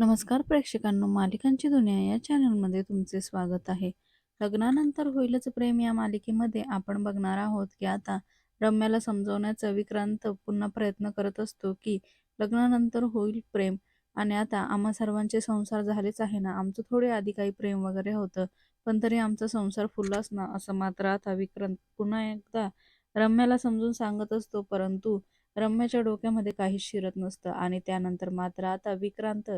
नमस्कार प्रेक्षकांनो मालिकांची दुनिया या चॅनलमध्ये तुमचे स्वागत आहे. लग्नानंतर होईलच प्रेम या मालिकेमध्ये आपण बघणार आहोत की आता रम्याला समजवण्याचा विक्रांत पुन्हा प्रयत्न करत असतो की लग्नानंतर होईल प्रेम. आणि आता आम्हा सर्वांचे संसार झालेच आहे ना आमचं थोडे आधी काही प्रेम वगैरे होतं पण तरी आमचा संसार फुललाच ना असं मात्र आता विक्रांत पुन्हा एकदा रम्याला समजून सांगत असतो परंतु रम्याच्या डोक्यामध्ये काहीच शिरत नसतं आणि त्यानंतर मात्र आता विक्रांत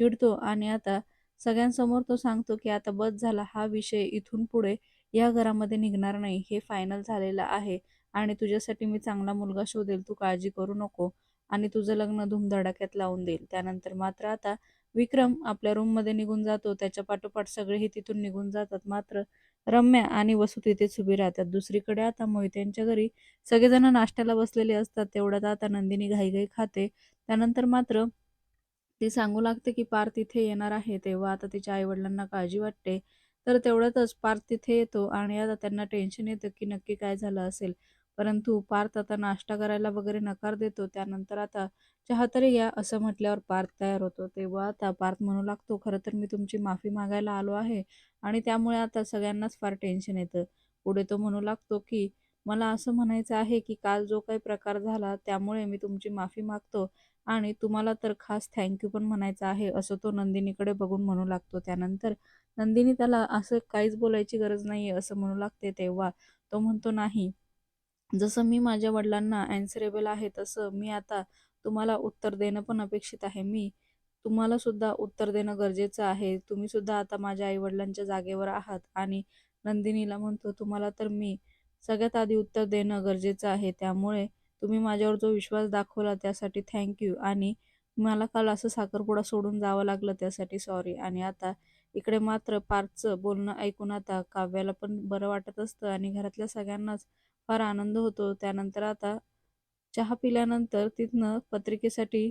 चिडतो आणि आता सगळ्यांसमोर तो सांगतो की आता बस झाला हा विषय इथून पुढे या घरामध्ये निघणार नाही हे फायनल झालेलं आहे आणि तुझ्यासाठी मी चांगला मुलगा शोधेल तू काळजी करू नको आणि तुझं लग्न धूमधडाक्यात लावून देईल. त्यानंतर मात्र आता विक्रम आपल्या रूममध्ये निघून जातो त्याच्या पाठोपाठ सगळेही तिथून निघून जातात. मात्र रम्या आणि वसू तिथेच उभी राहतात. दुसरीकडे आता मोहित्यांच्या घरी सगळेजण नाश्त्याला बसलेले असतात. तेवढ्यात आता नंदिनी घाईघाई खाते. त्यानंतर मात्र ती सांगू लागते की पार्थ तिथे येणार आहे. तेव्हा आता तिच्या आईवडिलांना काळजी वाटते. तर तेवढ्यातच पार्थ तिथे येतो आणि आता त्यांना टेन्शन येतं की नक्की काय झालं असेल. परंतु पार्थ आता नाश्ता करायला वगैरे नकार देतो. त्यानंतर आता चहा तरी घ्या असं म्हटल्यावर पार्थ तयार होतो. तेव्हा आता पार्थ म्हणू लागतो खरं तर मी तुमची माफी मागायला आलो आहे. आणि त्यामुळे आता सगळ्यांनाच फार टेन्शन येतं. पुढे तो म्हणू लागतो की मला असं म्हणायचं आहे की काल जो काही प्रकार झाला त्यामुळे मी तुमची माफी मागतो आणि तुम्हाला तर खास थँक्यू पण म्हणायचं आहे असं तो नंदिनीकडे बघून म्हणू लागतो. त्यानंतर नंदिनी त्याला असं काहीच बोलायची गरज नाही असं म्हणू लागते. तेव्हा तो म्हणतो नाही जसं मी माझ्या वडिलांना अँसरेबल आहे तसं मी आता तुम्हाला उत्तर देणं पण अपेक्षित आहे. मी तुम्हाला सुद्धा उत्तर देणं गरजेचं आहे. तुम्ही सुद्धा आता माझ्या आई वडिलांच्या जागेवर आहात आणि नंदिनीला म्हणतो तुम्हाला तर मी सगळ्यात आधी उत्तर देणं गरजेचं आहे. त्यामुळे तुम्ही माझ्यावर जो विश्वास दाखवला त्यासाठी थँक्यू आणि मला काल असं साखरपुडा सोडून जावं लागलं त्यासाठी सॉरी आणि आता इकडे मात्र पार्थचं बोलणं ऐकून आता काव्याला पण बरं वाटत असतं आणि घरातल्या सगळ्यांनाच फार आनंद होतो. त्यानंतर आता चहा पिल्यानंतर तिथनं पत्रिकेसाठी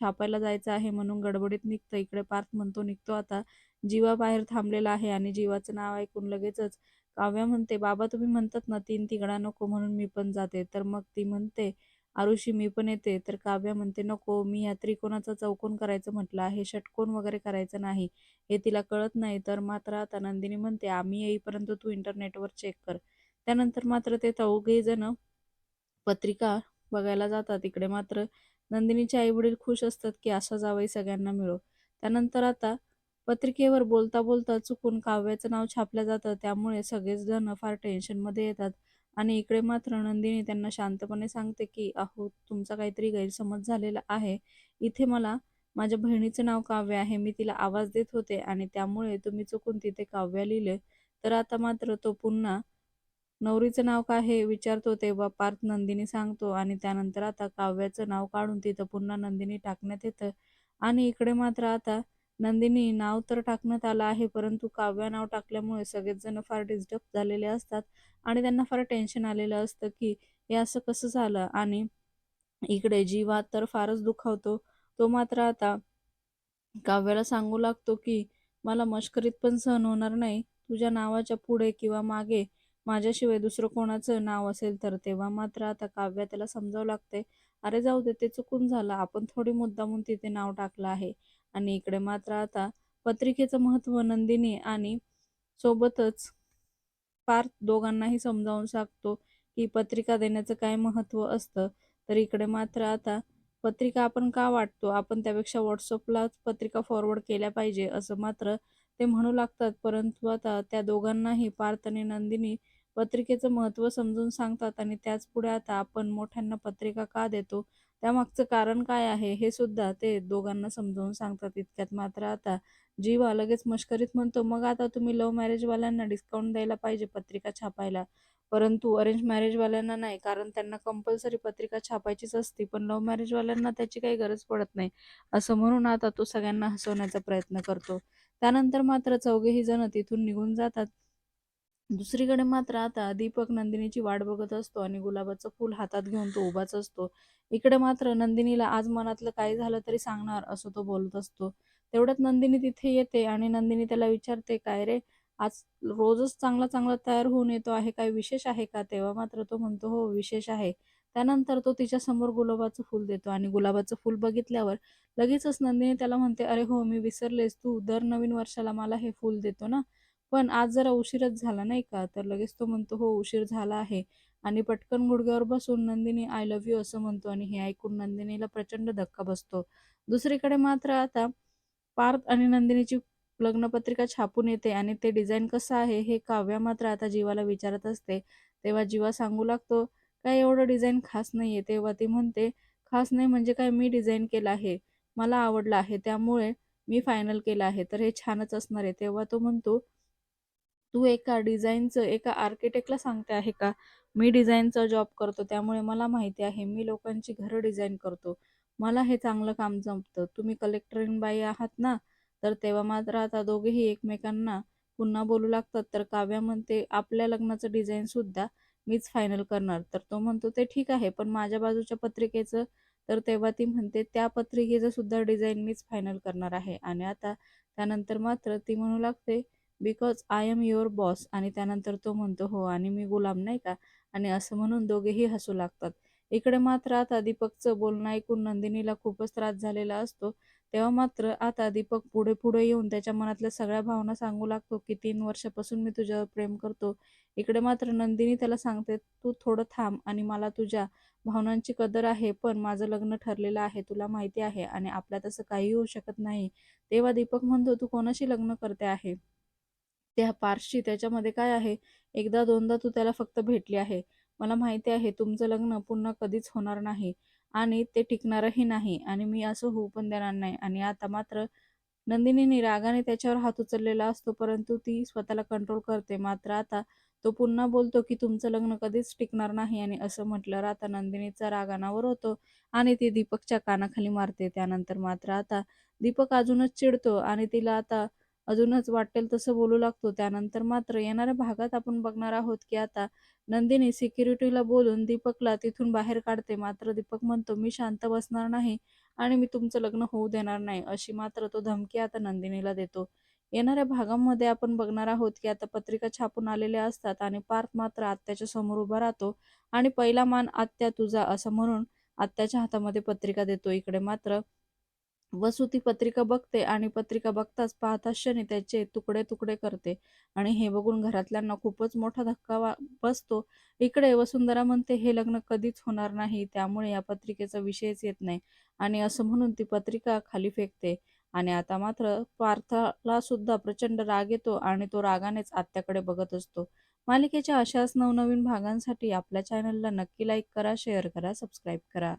छापायला जायचं आहे म्हणून गडबडीत निघतं. इकडे पार्थ म्हणतो निघतो आता. जीवा बाहेर थांबलेला आहे आणि जीवाचं नाव ऐकून लगेचच काव्या म्हणते बाबा तुम्ही म्हणतात ना तीन तिघडा नको म्हणून मी पण जाते. तर मग ती म्हणते आरुषी मी पण येते. तर काव्या म्हणते नको मी या त्रिकोणाचा चौकोन करायचं म्हटलं आहे. षटकोन वगैरे करायचं नाही. हे तिला कळत नाही. तर मात्र आता नंदिनी म्हणते आम्ही येईपर्यंत तू इंटरनेटवर चेक कर. त्यानंतर मात्र ते चौघे जण पत्रिका बघायला जातात. इकडे मात्र नंदिनीचे आई वडील खुश असतात की असा जावई सगळ्यांना मिळो. त्यानंतर आता पत्रिकेवर बोलता बोलता चुकून काव्याचं नाव छापलं जातं. त्यामुळे सगळेच जण फार टेन्शनमध्ये येतात. आणि इकडे मात्र नंदिनी त्यांना शांतपणे सांगते की अहो तुमचा काहीतरी गैरसमज झालेला आहे. इथे मला माझ्या बहिणीचं नाव काव्य आहे. मी तिला आवाज देत होते आणि त्यामुळे तुम्ही चुकून तिथे काव्य लिहिले. तर आता मात्र तो पुन्हा नवरीचं नाव काय हे विचारतो तेव्हा पार्थ नंदिनी सांगतो आणि त्यानंतर आता काव्याचं नाव काढून तिथं पुन्हा नंदिनी टाकण्यात येतं. आणि इकडे मात्र आता नंदिनी नाव तर टाकण्यात आलं आहे परंतु काव्या नाव टाकल्यामुळे सगळेच जण फार डिस्टर्ब झालेले असतात आणि त्यांना फार टेन्शन आलेलं असतं की हे असं कसं झालं? आणि इकडे जीवा तर फारच दुखावतो. तो मात्र आता काव्याला सांगू लागतो की मला मश्करीत पण सहन होणार नाही. तुझ्या नावाच्या पुढे किंवा मागे माझ्याशिवाय दुसरं कोणाचं नाव असेल तर तेव्हा मात्र आता काव्या त्याला समजावं लागते अरे जाऊ दे ते चुकून झालं. आपण थोडी मुद्दामून तिथे नाव टाकलं आहे. आणि इकडे मात्र आता पत्रिकेचं महत्त्व नंदिनी आणि सोबतच पार्थ दोघांनाही समजावून सांगतो की पत्रिका देण्याचं काय महत्त्व असतं. तर इकडे मात्र आता पत्रिका आपण का वाटतो? आपण त्यापेक्षा व्हॉट्सअपलाच पत्रिका फॉरवर्ड केल्या पाहिजे असं मात्र ते म्हणू लागतात परंतु आता त्या दोघांनाही पार्थ आणि नंदिनी पत्रिकेचं महत्त्व समजून सांगतात आणि त्याच पुढे आता आपण मोठ्यांना पत्रिका का देतो? त्यामागचं कारण काय आहे? हे सुद्धा ते दोघांना समजावून सांगतात. इतक्यात मात्र आता जीवा लगेच मश्करीत म्हणतो मग आता तुम्ही लव्ह मॅरेजवाल्यांना डिस्काउंट द्यायला पाहिजे पत्रिका छापायला. परंतु अरेंज मॅरेजवाल्यांना नाही कारण त्यांना कंपल्सरी पत्रिका छापायचीच असती पण लव्ह मॅरेजवाल्यांना त्याची काही गरज पडत नाही असं म्हणून आता तो सगळ्यांना हसवण्याचा प्रयत्न करतो. त्यानंतर मात्र चौघेही जण तिथून निघून जातात. दुसरीकडे मात्र आता दीपक नंदिनीची वाट बघत असतो आणि गुलाबाचं फूल हातात घेऊन तो उभाच असतो. इकडे मात्र नंदिनीला आज मनातलं काय झालं तरी सांगणार असं तो बोलत असतो. तेवढ्यात नंदिनी तिथे येते आणि नंदिनी त्याला विचारते काय रे? आज रोजच चांगला चांगला तयार होऊन येतो आहे काय विशेष आहे का? तेव्हा मात्र तो म्हणतो हो विशेष आहे. त्यानंतर तो तिच्यासमोर गुलाबाचं फूल देतो आणि गुलाबाचं फूल बघितल्यावर लगेचच नंदिनी त्याला म्हणते अरे हो मी विसरलेस तू. दर नवीन वर्षाला मला हे फूल देतो ना. पण आज जरा उशीरच झाला नाही का? तर लगेच तो म्हणतो हो उशीर झाला आहे. आणि पटकन गुडघ्यावर बसून नंदिनी आय लव्ह यू असं म्हणतो आणि हे ऐकून नंदिनीला प्रचंड धक्का बसतो. दुसरीकडे मात्र आता पार्थ आणि नंदिनीची लग्नपत्रिका छापून येते आणि ते डिझाईन कसं आहे हे काव्या मात्र आता जीवाला विचारत असते. तेव्हा जीवा सांगू लागतो काय एवढं डिझाईन खास नाही आहे तेव्हा ती म्हणते खास नाही म्हणजे काय मी डिझाईन केलं आहे. मला आवडलं आहे. त्यामुळे मी फायनल केलं आहे. तर हे छानच असणार आहे. तेव्हा तो म्हणतो तू एका डिझाईनचं एका आर्किटेक्टला सांगते आहे का? मी डिझाईनचा जॉब करतो. त्यामुळे मला माहिती आहे. मी लोकांची घरं डिझाईन करतो. मला हे चांगलं काम जमतं. तुम्ही कलेक्टरीन बाई आहात ना? तर तेव्हा मात्र आता दोघेही एकमेकांना पुन्हा बोलू लागतात. तर काव्या म्हणते आपल्या लग्नाचं डिझाईन सुद्धा मीच फायनल करणार. तर तो म्हणतो ते ठीक आहे पण माझ्या बाजूच्या पत्रिकेचं तर तेव्हा ती म्हणते त्या पत्रिकेचं सुद्धा डिझाईन मीच फायनल करणार आहे. आणि आता त्यानंतर मात्र ती म्हणू लागते because I am your boss आणि त्यानंतर तो म्हणतो हो आणि मी गुलाम नाही का? आणि असं म्हणून दोघेही हसू लागतात. इकडे मात्र आता दीपकचं बोलणं ऐकून नंदिनीला खूपच त्रास झालेला असतो. तेव्हा मात्र आता दीपक पुढे पुढे येऊन त्याच्या मनातल्या सगळ्या भावना सांगू लागतो की तीन वर्षापासून मी तुझ्यावर प्रेम करतो. इकडे मात्र नंदिनी त्याला सांगते तू थोडं थांब आणि मला तुझ्या भावनांची कदर आहे पण माझं लग्न ठरलेलं आहे तुला माहिती आहे आणि आपल्यात असं काही होऊ शकत नाही. तेव्हा दीपक म्हणतो तू कोणाशी लग्न करते आहे? त्या पारशी त्याच्यामध्ये काय आहे? एकदा दोनदा तू त्याला फक्त भेटली आहे. मला माहिती आहे तुमचं लग्न पुन्हा कधीच होणार नाही. आणि ते टिकणारही नाही आणि मी असं होऊ पण देणार नाही. आणि आता मात्र नंदिनीने रागाने त्याच्यावर हात उचललेला असतो परंतु ती स्वतःला कंट्रोल करते. मात्र आता तो पुन्हा बोलतो की तुमचं लग्न कधीच टिकणार नाही. आणि असं म्हटल्यावर आता नंदिनीचा राग अनावर होतो आणि ती दीपकच्या कानाखाली मारते. त्यानंतर मात्र आता दीपक अजूनच चिडतो आणि तिला आता अजूनच वाटेल तसं बोलू लागतो. त्यानंतर मात्र येणाऱ्या भागात आपण बघणार आहोत की आता नंदिनी सिक्युरिटीला बोलून दीपकला तिथून बाहेर काढते. मात्र दीपक म्हणतो मी शांत बसणार नाही आणि मी तुमचं लग्न होऊ देणार नाही अशी मात्र तो धमकी आता नंदिनीला देतो. येणाऱ्या भागामध्ये आपण बघणार आहोत की आता पत्रिका छापून आलेल्या असतात आणि पार्थ मात्र आत्याच्या समोर उभा राहतो आणि पहिला मान आत्या तुझा असं म्हणून आत्याच्या हातामध्ये पत्रिका देतो इकडे मात्र. वसू ती पत्रिका बघते आणि पत्रिका बघताच पाहता क्षणी त्याचे तुकडे तुकडे करते. आणि हे बघून घरातल्यांना खूपच मोठा धक्का बसतो. इकडे वसुंधरा म्हणते हे लग्न कधीच होणार नाही त्यामुळे या पत्रिकेचा विषयच येत नाही. आणि असं म्हणून ती पत्रिका खाली फेकते. आणि आता मात्र पार्थला सुद्धा प्रचंड राग येतो आणि तो रागानेच आत्याकडे बघत असतो. मालिकेच्या अशाच नवनवीन भागांसाठी आपल्या चॅनलला नक्की लाईक करा शेअर करा सबस्क्राईब करा.